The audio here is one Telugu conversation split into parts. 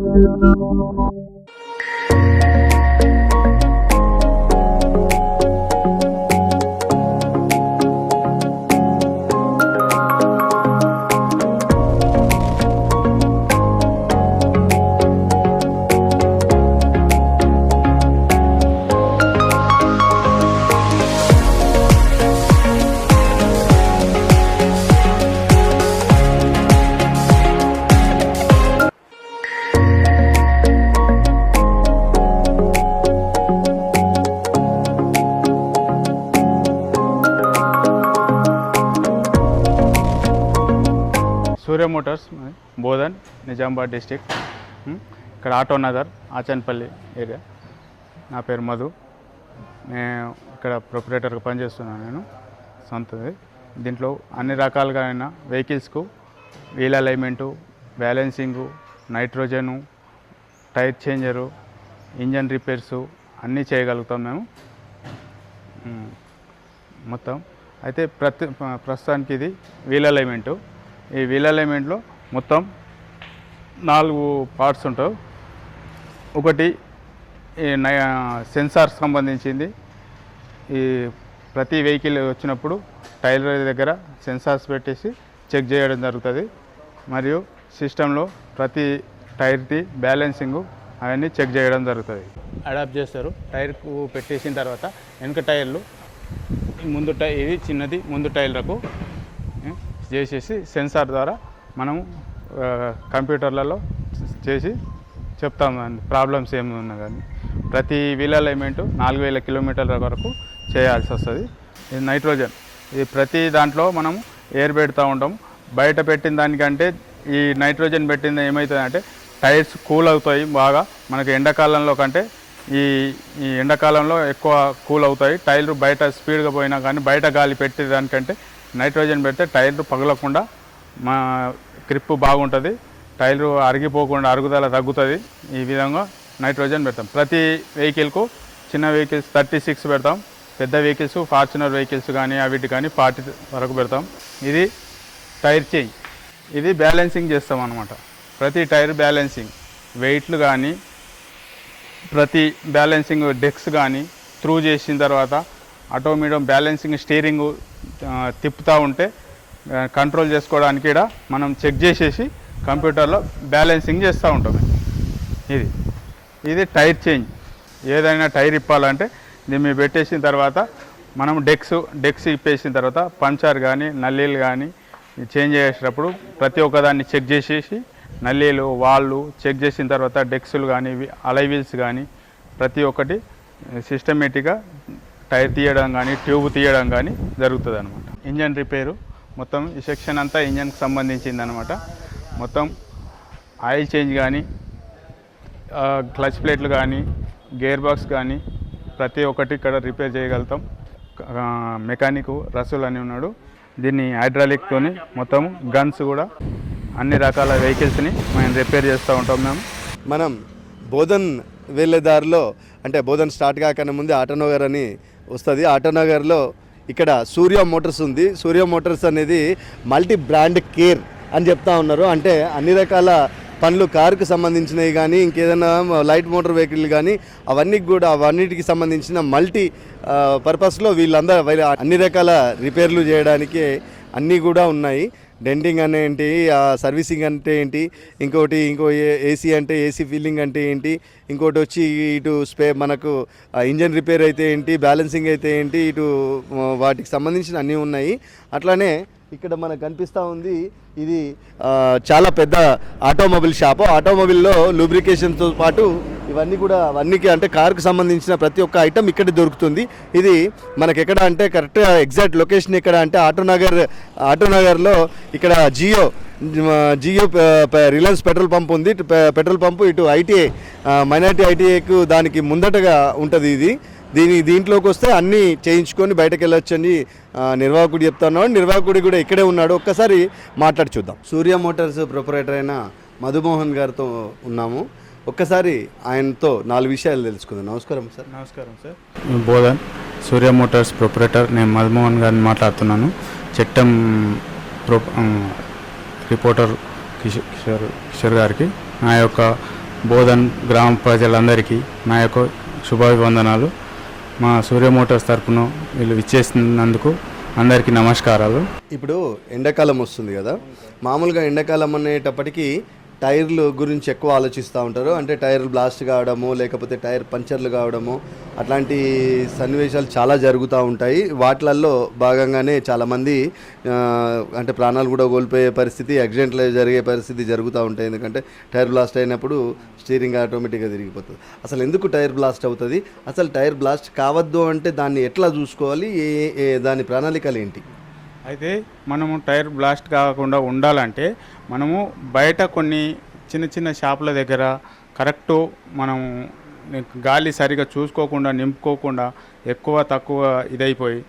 何だろうな。సూర్య మోటార్స్ బోధన్ నిజామాబాద్ డిస్టిక్ ఇక్కడ ఆటో నగర్ ఆచన్పల్లి ఏరియా. నా పేరు మధు. నేను ఇక్కడ ప్రొపరేటర్గా పనిచేస్తున్నాను నేను సొంతది. దీంట్లో అన్ని రకాలుగా అయిన వెహికల్స్కు wheel alignment balancing nitrogen tyre changer engine repairs అన్నీ చేయగలుగుతాం మేము. మొత్తం. అయితే ప్రతి ప్రస్తుతానికి ఇది వీల్ అలైన్మెంటు. ఈ వీల్ అలైన్మెంట్లో మొత్తం నాలుగు పార్ట్స్ ఉంటాయి. ఒకటి ఈ సెన్సార్ సంబంధించింది. ఈ ప్రతి వెహికల్ వచ్చినప్పుడు టైర్ దగ్గర సెన్సార్స్ పెట్టేసి చెక్ చేయడం జరుగుతుంది. మరియు సిస్టంలో ప్రతి టైర్ది బ్యాలెన్సింగ్ అవన్నీ చెక్ చేయడం జరుగుతుంది. అడాప్ట్ చేస్తారు. టైర్కు పెట్టేసిన తర్వాత వెనుక టైర్లు ముందు టై ఇది చిన్నది ముందు టైర్లకు చేసేసి సెన్సార్ ద్వారా మనం కంప్యూటర్లలో చేసి చెప్తామండి. ప్రాబ్లమ్స్ ఏమి ఉన్నా కానీ. ప్రతి వీల్ అలైన్మెంట్ నాలుగు వేల కిలోమీటర్ల వరకు చేయాల్సి వస్తుంది. ఇది నైట్రోజన్. ఇది ప్రతి దాంట్లో మనం ఎయిర్ పెడతా ఉంటాం. బయట పెట్టిన దానికంటే ఈ నైట్రోజన్ పెట్టింది ఏమవుతుందంటే టైర్స్ కూల్ అవుతాయి బాగా. మనకి ఎండాకాలంలో కంటే ఈ ఈ ఎండాకాలంలో ఎక్కువ కూల్ అవుతాయి. టైర్లు బయట స్పీడ్గా పోయినా కానీ బయట గాలి పెట్టేదానికంటే నైట్రోజన్ పెడితే టైర్లు పగలకుండా మా క్రిప్ బాగుంటుంది. టైర్లు అరిగిపోకుండా అరుగుదల తగ్గుతుంది. ఈ విధంగా నైట్రోజన్ పెడతాం. ప్రతి వెహికల్కు చిన్న వెహికల్స్ థర్టీ సిక్స్ పెడతాం. పెద్ద వెహికల్స్ ఫార్చునర్ వెహికల్స్ కానీ అవిటి కానీ ఫార్టీ వరకు పెడతాం. ఇది టైర్ చేంజ్. ఇది బ్యాలెన్సింగ్ చేస్తాం అనమాట ప్రతి టైర్ బ్యాలెన్సింగ్. వెయిట్లు కానీ ప్రతి బ్యాలెన్సింగ్ డెక్స్ కానీ త్రూ చేసిన తర్వాత ఆటోమేటిక్ బ్యాలెన్సింగ్ స్టీరింగ్ తిప్పుతూ ఉంటే కంట్రోల్ చేసుకోవడానికి కూడా మనం చెక్ చేసేసి కంప్యూటర్లో బ్యాలెన్సింగ్ చేస్తూ ఉంటాం. ఇది. ఇది టైర్ చేంజ్ ఏదైనా టైర్ ఇప్పాలంటే దీన్ని మీరు పెట్టేసిన తర్వాత మనం డెక్స్ డెక్స్ ఇప్పేసిన తర్వాత పంచర్ కానీ నల్లీలు కానీ చేంజ్ చేసేటప్పుడు ప్రతి ఒక్కదాన్ని చెక్ చేసేసి నల్లీలు వాళ్ళు చెక్ చేసిన తర్వాత డెక్స్లు కానీ అలైవిల్స్ కానీ ప్రతి ఒక్కటి సిస్టమేటిక్గా టైర్ తీయడం కానీ ట్యూబ్ తీయడం కానీ జరుగుతుంది అనమాట ఇంజన్ రిపేరు మొత్తం ఈ సెక్షన్ అంతా ఇంజన్కి సంబంధించింది అనమాట మొత్తం ఆయిల్ చేంజ్ కానీ క్లచ్ ప్లేట్లు కానీ గేర్ బాక్స్ కానీ ప్రతి ఒక్కటి ఇక్కడ రిపేర్ చేయగలుగుతాం. మెకానిక్ రసూల్ అని ఉన్నాడు. దీన్ని హైడ్రాలిక్తోని మొత్తం గన్స్ కూడా అన్ని రకాల వెహికల్స్ని మేము రిపేర్ చేస్తూ ఉంటాం మేము. మనం బోధన్ వెళ్ళే దారిలో అంటే బోధన్ స్టార్ట్ కాకనే ముందు ఆటోనోగర్ అని వస్తుంది. ఆటోనగర్లో ఇక్కడ సూర్య మోటార్స్ ఉంది. సూర్య మోటార్స్ అనేది మల్టీ బ్రాండ్ కేర్ అని చెప్తా ఉన్నారు. అంటే అన్ని రకాల పనులు కారుకు సంబంధించినవి కానీ ఇంకేదైనా లైట్ మోటార్ వెహికల్ కానీ అవన్నీ కూడా అవన్నిటికి సంబంధించిన మల్టీ పర్పస్లో వీళ్ళందరూ అన్ని రకాల రిపేర్లు చేయడానికి అన్నీ కూడా ఉన్నాయి. డెంటింగ్ అనే ఏంటి? సర్వీసింగ్ అంటే ఏంటి? ఇంకోటి ఇంకో ఏసీ అంటే ఏసీ ఫీలింగ్ అంటే ఏంటి? ఇంకోటి వచ్చి ఇటు స్పే మనకు ఇంజన్ రిపేర్ అయితే ఏంటి? బ్యాలెన్సింగ్ అయితే ఏంటి? ఇటు వాటికి సంబంధించిన అన్నీ ఉన్నాయి. అట్లానే ఇక్కడ మనకు కనిపిస్తూ ఉంది ఇది చాలా పెద్ద ఆటోమొబైల్ షాపు. ఆటోమొబైల్లో లూబ్రికేషన్తో పాటు ఇవన్నీ కూడా అవన్నీకి అంటే కార్కు సంబంధించిన ప్రతి ఒక్క ఐటమ్ ఇక్కడ దొరుకుతుంది. ఇది మనకి ఎక్కడ అంటే కరెక్ట్ ఎగ్జాక్ట్ లొకేషన్ ఎక్కడ అంటే ఆటోనగర్ ఆటోనగర్లో ఇక్కడ Jio Jio Reliance petrol pump ఉంది. పెట్రోల్ పంపు ఇటు ఐటీఐ మైనార్టీ ఐటీఐకు దానికి ముందటగా ఉంటుంది ఇది. దీని దీంట్లోకి వస్తే అన్నీ చేయించుకొని బయటకు వెళ్ళొచ్చని ఆ, నిర్వాహకుడు చెప్తున్నాడు నిర్వాహకుడు కూడా ఇక్కడే ఉన్నాడు. ఒక్కసారి మాట్లాడి చూద్దాం. సూర్య మోటార్స్ ప్రొపరేటర్ అయిన మధుమోహన్ గారితో ఉన్నాము. ఒక్కసారి ఆయనతో నాలుగు విషయాలు తెలుసుకుందాం. నమస్కారం సార్. నమస్కారం sir. Bodhan Surya motors proprietor. నేను మధుమోహన్ గారిని మాట్లాడుతున్నాను. చట్టం ప్రో రిపోర్టర్ కిషోర్ కిషోర్ కిషోర్ గారికి నా యొక్క బోధన్ గ్రామ ప్రజలందరికీ నా యొక్క శుభాభివందనాలు. మా సూర్య మోటార్స్ తరపున వీళ్ళు విచ్చేసినందుకు అందరికీ నమస్కారాలు. ఇప్పుడు ఎండాకాలం వస్తుంది కదా. మామూలుగా ఎండాకాలం అనేటప్పటికీ టైర్లు గురించి ఎక్కువ ఆలోచిస్తూ ఉంటారు. అంటే టైర్ బ్లాస్ట్ కావడము లేకపోతే టైర్ పంచర్లు కావడము అట్లాంటి సన్నివేశాలు చాలా జరుగుతూ ఉంటాయి. వాటిలల్లో భాగంగానే చాలామంది అంటే ప్రాణాలు కూడా కోల్పోయే పరిస్థితి యాక్సిడెంట్లు జరిగే పరిస్థితి జరుగుతూ ఉంటాయి. ఎందుకంటే టైర్ బ్లాస్ట్ అయినప్పుడు స్టీరింగ్ ఆటోమేటిక్గా తిరిగిపోతుంది. అసలు ఎందుకు టైర్ బ్లాస్ట్ అవుతుంది? అసలు టైర్ బ్లాస్ట్ కావద్దు అంటే దాన్ని ఎట్లా చూసుకోవాలి? ఏ- దాని ప్రణాళికలు ఏంటి? అయితే మనము టైర్ బ్లాస్ట్ కాకుండా ఉండాలంటే మనము బయట కొన్ని చిన్న చిన్న షాపుల దగ్గర కరెక్టు మనము గాలి సరిగా చూసుకోకుండా నింపుకోకుండా ఎక్కువ తక్కువ ఇదైపోయి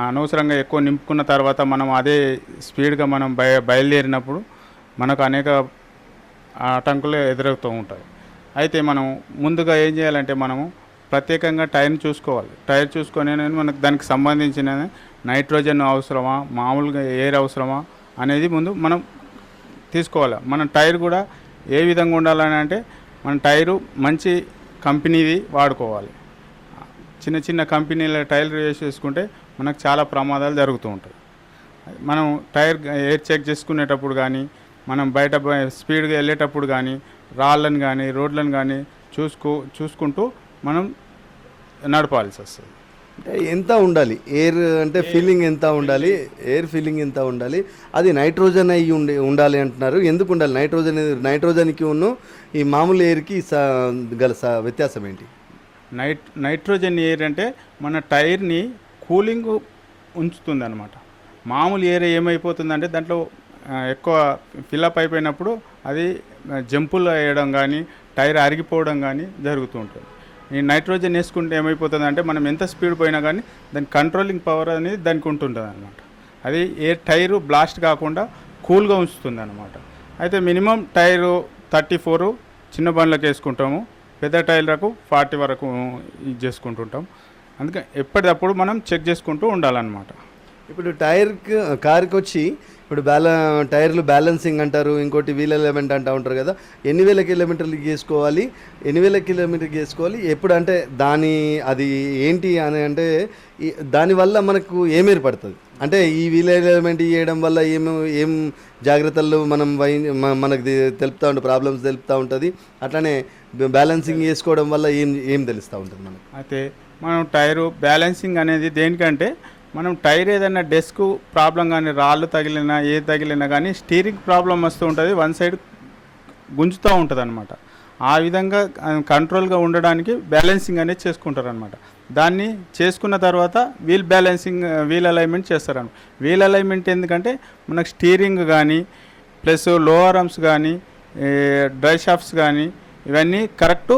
అనవసరంగా ఎక్కువ నింపుకున్న తర్వాత మనం అదే స్పీడ్గా మనం బయ బయలుదేరినప్పుడు మనకు అనేక ఆటంకులు ఎదురవుతూ ఉంటాయి. అయితే మనం ముందుగా ఏం చేయాలంటే మనము ప్రత్యేకంగా టైర్ని చూసుకోవాలి. టైర్ చూసుకొని మనకు దానికి సంబంధించిన నైట్రోజన్ అవసరమా మామూలుగా ఎయిర్ అవసరమా అనేది ముందు మనం తీసుకోవాలి. మన టైర్ కూడా ఏ విధంగా ఉండాలని అంటే మన టైరు మంచి కంపెనీది వాడుకోవాలి. చిన్న చిన్న కంపెనీల టైర్ వేసేసుకుంటే మనకు చాలా ప్రమాదాలు జరుగుతూ ఉంటాయి. మనం టైర్ ఎయిర్ చెక్ చేసుకునేటప్పుడు కానీ మనం బయట స్పీడ్గా వెళ్ళేటప్పుడు కానీ రాళ్ళను కానీ రోడ్లను కానీ చూసుకో చూసుకుంటూ మనం నడపాల్సి వస్తుంది. అంటే ఎంత ఉండాలి? ఎయిర్ అంటే ఫీలింగ్ ఎంత ఉండాలి? ఎయిర్ ఫీలింగ్ ఎంత ఉండాలి? అది నైట్రోజన్ అయ్యి ఉండి ఉండాలి అంటున్నారు. ఎందుకు ఉండాలి? నైట్రోజన్ నైట్రోజన్కి ఉన్న ఈ మామూలు ఎయిర్కి స గల స వ్యత్యాసం ఏంటి? నైట్ నైట్రోజన్ ఎయిర్ అంటే మన టైర్ని కూలింగ్ ఉంచుతుంది అనమాట మామూలు ఎయిర్ ఏమైపోతుందంటే దాంట్లో ఎక్కువ ఫిల్అప్ అయిపోయినప్పుడు అది జంపులు వేయడం కానీ టైర్ అరిగిపోవడం కానీ జరుగుతూ ఉంటుంది. ఈ నైట్రోజన్ వేసుకుంటే ఏమైపోతుంది అంటే మనం ఎంత స్పీడ్ పోయినా కానీ దాని కంట్రోలింగ్ పవర్ అనేది దానికి ఉంటుంటుంది అనమాట అది ఏ టైరు బ్లాస్ట్ కాకుండా కూల్గా ఉంచుతుంది అనమాట అయితే మినిమం టైరు థర్టీ ఫోరు చిన్న బండ్లకు వేసుకుంటాము. పెద్ద టైర్లకు ఫార్టీ వరకు ఇది చేసుకుంటుంటాం. అందుకే ఎప్పటికప్పుడు మనం చెక్ చేసుకుంటూ ఉండాలన్నమాట. ఇప్పుడు టైర్కి కార్కి వచ్చి ఇప్పుడు బ్యాల టైర్లు బ్యాలెన్సింగ్ అంటారు ఇంకోటి వీల్ ఎలిమెంట్ అంటూ ఉంటారు కదా ఎన్ని వేల కిలోమీటర్లు చేసుకోవాలి ఎన్ని వేల కిలోమీటర్లు గీసుకోవాలి ఎప్పుడు అంటే దాని అది ఏంటి అని అంటే దానివల్ల మనకు ఏం ఏర్పడుతుంది అంటే ఈ వీల్ ఎలిమెంట్ చేయడం వల్ల ఏం ఏం జాగ్రత్తలు మనం వై మనకు తెలుపుతూ ఉంటుంది ప్రాబ్లమ్స్ తెలుపుతూ ఉంటుంది అట్లనే బ్యాలెన్సింగ్ చేసుకోవడం వల్ల ఏం ఏం తెలుస్తూ ఉంటుంది మనకు? అయితే మనం టైరు బ్యాలెన్సింగ్ అనేది దేనికంటే మనం టైర్ ఏదైనా డెస్క్ ప్రాబ్లం కానీ రాళ్ళు తగిలినా ఏ తగిలినా కానీ స్టీరింగ్ ప్రాబ్లం వస్తూ ఉంటుంది వన్ సైడ్ గుంజుతూ ఉంటుంది అనమాట ఆ విధంగా కంట్రోల్గా ఉండడానికి బ్యాలెన్సింగ్ అనేది చేసుకుంటారు అనమాట దాన్ని చేసుకున్న తర్వాత వీల్ బ్యాలెన్సింగ్ వీల్ అలైన్మెంట్ చేస్తారు. వీల్ అలైన్మెంట్ ఎందుకంటే మనకు స్టీరింగ్ కానీ ప్లస్ లోవర్ ఆర్మ్స్ కానీ డ్రై షాఫ్ట్స్ కానీ ఇవన్నీ కరెక్ట్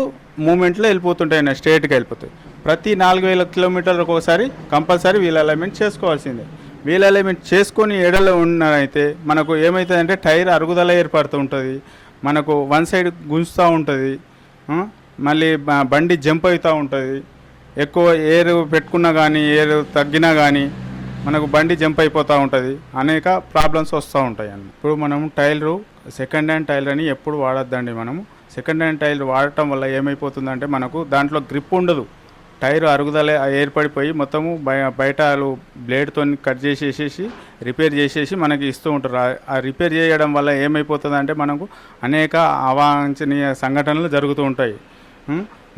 మూమెంట్లో వెళ్ళిపోతుంటాయి స్ట్రేట్గా వెళ్ళిపోతాయి. ప్రతి నాలుగు వేల కిలోమీటర్లకు ఒకసారి కంపల్సరీ వీల్ అలైన్మెంట్ చేసుకోవాల్సిందే. వీల్ అలైన్మెంట్ చేసుకొని ఎడలో ఉన్నదైతే మనకు ఏమవుతుందంటే టైర్ అరుగుదల ఏర్పడుతూ ఉంటుంది మనకు వన్ సైడ్ గుంజుతూ ఉంటుంది. మళ్ళీ బండి జంప్ అవుతూ ఉంటుంది. ఎక్కువ ఎయిర్ పెట్టుకున్నా కానీ ఎయిర్ తగ్గినా కానీ మనకు బండి జంప్ అయిపోతూ ఉంటుంది. అనేక ప్రాబ్లమ్స్ వస్తూ ఉంటాయి అన్న. ఇప్పుడు మనం టైలరు సెకండ్ హ్యాండ్ టైలర్ అని ఎప్పుడు వాడొద్దండి మనము. సెకండ్ హ్యాండ్ టైలర్ వాడటం వల్ల ఏమైపోతుందంటే మనకు దాంట్లో గ్రిప్ ఉండదు. టైర్ అరుగుదల ఏర్పడిపోయి మొత్తము బయ బయట బ్లేడ్తో కట్ చేసేసేసి రిపేర్ చేసేసి మనకి ఇస్తూ ఉంటారు. ఆ- రిపేర్ చేయడం వల్ల ఏమైపోతుందంటే మనకు అనేక అవాంఛనీయ సంఘటనలు జరుగుతూ ఉంటాయి.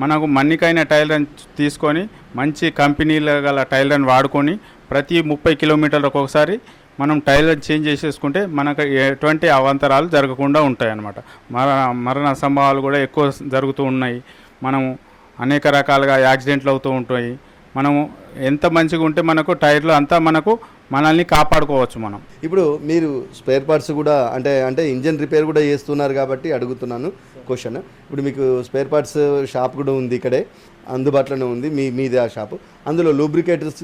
మనకు మన్నికైన టైలర్ని తీసుకొని మంచి కంపెనీల గల టైలర్ని వాడుకొని ప్రతి ముప్పై కిలోమీటర్లకు ఒకసారి మనం టైలర్ చేంజ్ చేసేసుకుంటే మనకు ఎటువంటి అవాంతరాలు జరగకుండా ఉంటాయి అన్నమాట మర మరణ సంభవాలు కూడా ఎక్కువ జరుగుతూ ఉన్నాయి. మనము అనేక రకాలుగా యాక్సిడెంట్లు అవుతూ ఉంటాయి. మనము ఎంత మంచిగా ఉంటే మనకు టైర్లు అంతా మనకు మనల్ని కాపాడుకోవచ్చు మనం. ఇప్పుడు మీరు స్పేర్ పార్ట్స్ కూడా అంటే అంటే ఇంజన్ రిపేర్ కూడా చేస్తున్నారు కాబట్టి అడుగుతున్నాను క్వశ్చన్. ఇప్పుడు మీకు స్పేర్ పార్ట్స్ షాప్ కూడా ఉంది ఇక్కడే అందుబాటులోనే ఉంది మీ మీదే ఆ షాపు. అందులో లూబ్రికేటర్స్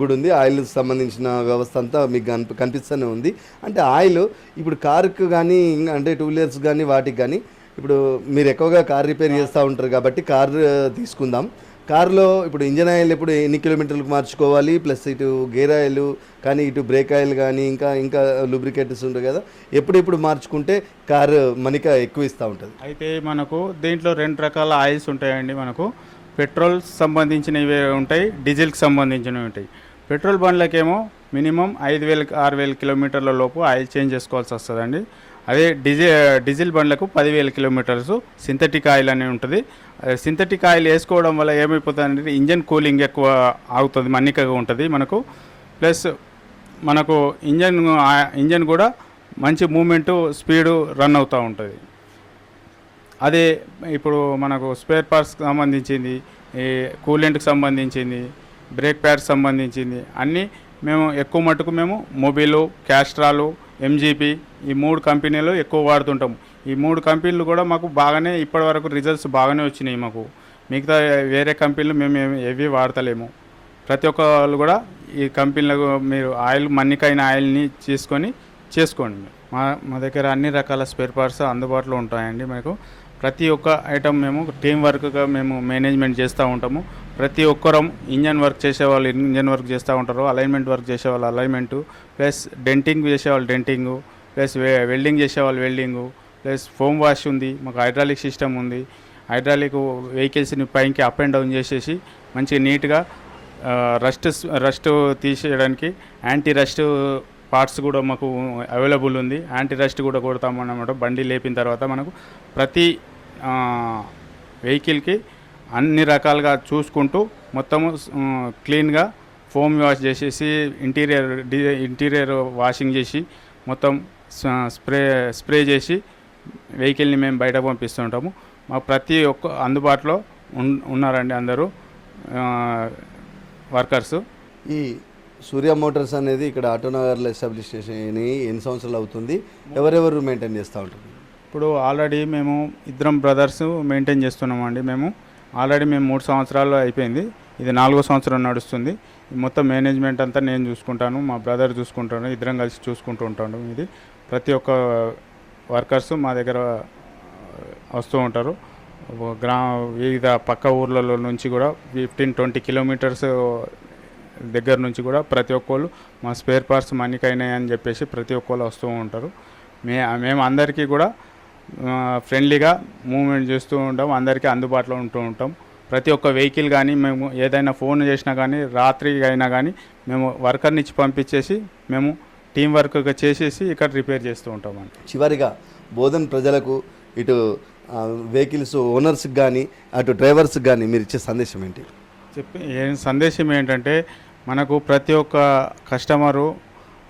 కూడా ఉంది ఆయిల్ సంబంధించిన వ్యవస్థ అంతా మీకు కనిపి కనిపిస్తూనే ఉంది. అంటే ఆయిల్ ఇప్పుడు కారుకు కానీ అంటే టూ వీలర్స్ కానీ వాటికి కానీ ఇప్పుడు మీరు ఎక్కువగా కార్ రిపేర్ చేస్తూ ఉంటారు కాబట్టి కార్ తీసుకుందాం. కారులో ఇప్పుడు ఇంజన్ ఆయిల్ ఇప్పుడు ఎన్ని కిలోమీటర్లకు మార్చుకోవాలి? ప్లస్ ఇటు గేర్ ఆయిల్ కానీ ఇటు బ్రేక్ ఆయిల్ కానీ ఇంకా ఇంకా లూబ్రికేటర్స్ ఉంటాయి కదా. ఎప్పుడెప్పుడు మార్చుకుంటే కారు మనిక ఎక్కువ ఇస్తూ ఉంటుంది. అయితే మనకు దీంట్లో రెండు రకాల ఆయిల్స్ ఉంటాయండి మనకు. పెట్రోల్ సంబంధించినవి ఉంటాయి డీజిల్కి సంబంధించినవి ఉంటాయి. పెట్రోల్ బండ్లకేమో మినిమం ఐదు వేల ఆరు వేల కిలోమీటర్ల లోపు ఆయిల్ చేంజ్ చేసుకోవాల్సి వస్తుందండి. అదే డీజిల్ డీజిల్ బండ్లకు పదివేల కిలోమీటర్స్ సింథటిక్ ఆయిల్ అని ఉంటుంది. సింథటిక్ ఆయిల్ వేసుకోవడం వల్ల ఏమైపోతుందంటే ఇంజన్ కూలింగ్ ఎక్కువ ఆగుతుంది మన్నికగా ఉంటుంది మనకు. ప్లస్ మనకు ఇంజన్ ఇంజన్ కూడా మంచి మూమెంటు స్పీడు రన్ అవుతూ ఉంటుంది. అదే ఇప్పుడు మనకు స్పేర్ పార్ట్స్కి సంబంధించింది ఈ కూలెంట్కి సంబంధించింది బ్రేక్ ప్యాడ్స్ సంబంధించింది అన్నీ మేము ఎక్కువ మటుకు మేము మొబైలు క్యాస్ట్రాలు ఎంజీపీ ఈ మూడు కంపెనీలు ఎక్కువ వాడుతుంటాము ఈ మూడు కంపెనీలు కూడా మాకు బాగానే ఇప్పటివరకు రిజల్ట్స్ బాగానే వచ్చినాయి మాకు. మిగతా వేరే కంపెనీలు మేము ఏవి వాడతలేము. ప్రతి ఒక్క వాళ్ళు కూడా ఈ కంపెనీలకు మీరు ఆయిల్ మన్నికైన ఆయిల్ని తీసుకొని చేసుకోండి. మా మా దగ్గర అన్ని రకాల స్పేర్ పార్ట్స్ అందుబాటులో ఉంటాయండి మీకు. ప్రతి ఒక్క ఐటమ్ మేము టీం వర్క్గా మేము మేనేజ్మెంట్ చేస్తూ ఉంటాము. ప్రతి ఒక్కరం ఇంజన్ వర్క్ చేసే వాళ్ళు ఇంజన్ వర్క్ చేస్తూ ఉంటారు. అలైన్మెంట్ వర్క్ చేసేవాళ్ళు అలైన్మెంటు ప్లస్ డెంటింగ్ చేసేవాళ్ళు డెంటింగు ప్లస్ వెల్డింగ్ చేసేవాళ్ళు వెల్డింగు ప్లస్ ఫోమ్ వాష్ ఉంది మాకు హైడ్రాలిక్ సిస్టమ్ ఉంది. హైడ్రాలిక్ వెహికల్స్ని పైకి అప్ అండ్ డౌన్ చేసేసి మంచిగా నీట్గా రస్ట్ రస్ట్ తీసేయడానికి యాంటీ రస్ట్ పార్ట్స్ కూడా మాకు అవైలబుల్ ఉంది. యాంటీ రస్ట్ కూడా కొడతామన్నమాట. బండి లేపిన తర్వాత మనకు ప్రతి వెహికల్కి అన్ని రకాలుగా చూసుకుంటూ మొత్తము క్లీన్గా ఫోమ్ వాష్ చేసేసి ఇంటీరియర్ ఇంటీరియర్ వాషింగ్ చేసి మొత్తం స్ప్రే స్ప్రే చేసి వెహికల్ని మేము బయట పంపిస్తుంటాము. మా ప్రతి ఒక్క అందుబాటులో ఉన్నారండి అందరూ వర్కర్సు. ఈ సూర్య మోటార్స్ అనేది ఇక్కడ ఆటోనగర్లో ఎస్టాబ్లిష్ చేసి ఎన్ని సంవత్సరాలు అవుతుంది? ఎవరెవరు మెయింటైన్ చేస్తూ ఉంటారు? ఇప్పుడు ఆల్రెడీ మేము ఇద్దరం బ్రదర్స్ మెయింటైన్ చేస్తున్నామండి. మేము ఆల్రెడీ మేము మూడు సంవత్సరాలు అయిపోయింది. ఇది నాలుగో సంవత్సరం నడుస్తుంది. మొత్తం మేనేజ్మెంట్ అంతా నేను చూసుకుంటాను మా బ్రదర్ చూసుకుంటాను ఇద్దరం కలిసి చూసుకుంటూ ఉంటాను. ఇది ప్రతి ఒక్క వర్కర్స్ మా దగ్గర వస్తూ ఉంటారు. గ్రా వివిధ పక్క ఊర్లలో నుంచి కూడా ఫిఫ్టీన్ ట్వంటీ కిలోమీటర్స్ దగ్గర నుంచి కూడా ప్రతి ఒక్కళ్ళు మా స్పేర్ పార్ట్స్ మనీకైనాయి అని చెప్పేసి ప్రతి ఒక్కళ్ళు వస్తూ ఉంటారు. మే మేము అందరికీ కూడా ఫ్రెండ్లీగా మూవ్మెంట్ చేస్తూ ఉంటాం అందరికీ అందుబాటులో ఉంటూ ఉంటాం. ప్రతి ఒక్క వెహికల్ కానీ మేము ఏదైనా ఫోన్ చేసినా కానీ రాత్రి అయినా కానీ మేము వర్కర్ని ఇచ్చి పంపించేసి మేము టీం వర్క్గా చేసేసి ఇక్కడ రిపేర్ చేస్తూ ఉంటామండి చివరిగా బోధన్ ప్రజలకు ఇటు వెహికల్స్ ఓనర్స్కి కానీ అటు డ్రైవర్స్కి కానీ మీరు ఇచ్చే సందేశం ఏంటి? చెప్పి సందేశం ఏంటంటే మనకు ప్రతి ఒక్క కస్టమరు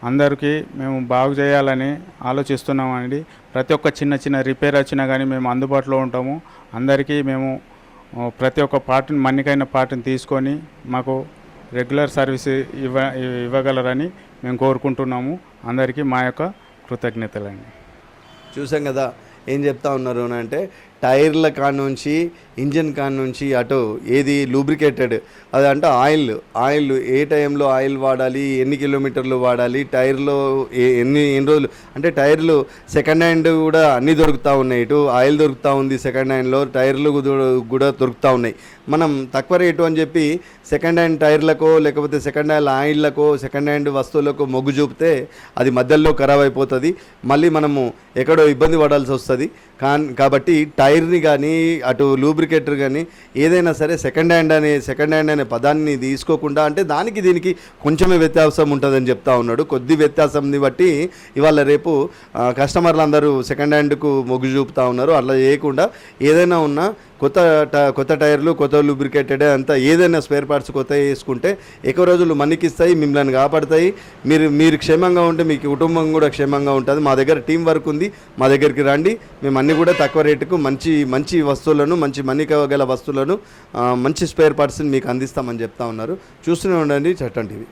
అందరికీ మేము బాగు చేయాలని ఆలోచిస్తున్నామండి. ప్రతి ఒక్క చిన్న చిన్న రిపేర్ వచ్చినా కానీ మేము అందుబాటులో ఉంటాము. అందరికీ మేము ప్రతి ఒక్క పార్టీని మన్నికైన పార్టీని తీసుకొని మాకు రెగ్యులర్ సర్వీస్ ఇవ్వ ఇవ్వగలరని మేము కోరుకుంటున్నాము. అందరికీ మా యొక్క కృతజ్ఞతలండి. చూసాం కదా ఏం చెప్తా ఉన్నారు అని అంటే టైర్ల కాడ నుంచి ఇంజన్ కాడ నుంచి అటు ఏది లూబ్రికేటెడ్ అదంటే ఆయిల్. ఆయిల్ ఏ టైంలో ఆయిల్ వాడాలి ఎన్ని కిలోమీటర్లు వాడాలి టైర్లో ఎన్ని ఎన్ని రోజులు? అంటే టైర్లు సెకండ్ హ్యాండ్ కూడా అన్నీ దొరుకుతూ ఉన్నాయి. ఇటు ఆయిల్ దొరుకుతూ ఉంది సెకండ్ హ్యాండ్లో టైర్లు కూడా దొరుకుతూ ఉన్నాయి. మనం తక్కువ రేటు అని చెప్పి సెకండ్ హ్యాండ్ టైర్లకో లేకపోతే సెకండ్ హ్యాండ్ ఆయిల్లకో సెకండ్ హ్యాండ్ వస్తువులకు మొగ్గు చూపితే అది మధ్యలో ఖరాబ్ అయిపోతుంది. మళ్ళీ మనము ఎక్కడో ఇబ్బంది పడాల్సి వస్తుంది. కాబట్టి టైర్ని కానీ అటు లూబ్రికేటర్ కానీ ఏదైనా సరే సెకండ్ హ్యాండ్ అనే సెకండ్ హ్యాండ్ అనే పదాన్ని తీసుకోకుండా అంటే దానికి దీనికి కొంచెమే వ్యత్యాసం ఉంటుందని చెప్తా ఉన్నాడు. కొద్ది వ్యత్యాసంని బట్టి ఇవాళ రేపు కస్టమర్లు అందరూ సెకండ్ హ్యాండ్కు మొగ్గు చూపుతా ఉన్నారు. అట్లా చేయకుండా ఏదైనా ఉన్నా కొత్త కొత్త టైర్లు కొత్త లూబ్రికేటెడ్ అంతా ఏదైనా స్పేర్ పార్ట్స్ కొత్త వేసుకుంటే ఎక్కువ రోజులు మన్నికిస్తాయి మిమ్మల్ని కాపాడతాయి. మీరు మీరు క్షేమంగా ఉంటే మీ కుటుంబం కూడా క్షేమంగా ఉంటుంది. మా దగ్గర టీం వర్క్ ఉంది. మా దగ్గరికి రండి. మేము అన్ని కూడా తక్కువ రేటుకు మంచి మంచి వస్తువులను మంచి మన్నిక గల వస్తువులను మంచి స్పేర్ పార్ట్స్ని మీకు అందిస్తామని చెప్తా ఉన్నారు. చూస్తూనే ఉండండి చట్టం టీవీ.